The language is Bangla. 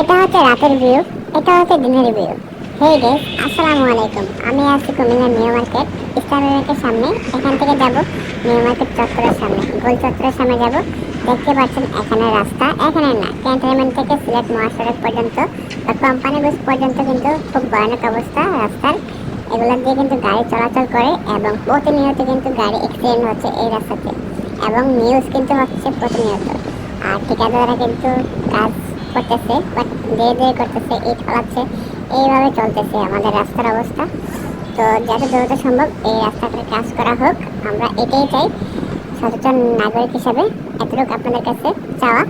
এটা হচ্ছে রাতের ভিউ এটা হচ্ছে দিনের ভিউ হে গেস আসসালামু আলাইকুম। আমি আছি কুমিল্লা নিউ মার্কেট ইসলামী ব্যাংকের সামনে। এখান থেকে যাব নিউ মার্কেট চত্বরের সামনে গোল চত্বরের সামনে যাব। দেখতে পাচ্ছেন এখানে রাস্তা, এখানে না ক্যান্টনমেন্ট থেকে সিলেট মহাসড়ক পর্যন্ত বা কোম্পানি বাস পর্যন্ত কিন্তু খুব ভয়ানক অবস্থা রাস্তার। এগুলো দিয়ে কিন্তু গাড়ি চলাচল করে এবং প্রতিনিয়ত কিন্তু গাড়ি অ্যাক্সিডেন্ট হচ্ছে এই রাস্তাতে। এবং নিউজ কিন্তু হচ্ছে প্রতিনিয়ত। আর ঠিকাদাররা কিন্তু কাজ করতেছে বাট ধীরে ধীরে করতেছে, ইট ফলাচ্ছে এইভাবে চলতেছে আমাদের রাস্তার অবস্থা। তো যত দ্রুত সম্ভব এই রাস্তাটার কাজ করা হোক, আমরা এটাই চাই সচেতন নাগরিক হিসাবে, এতটুকু আপনাদের কাছে চাওয়া।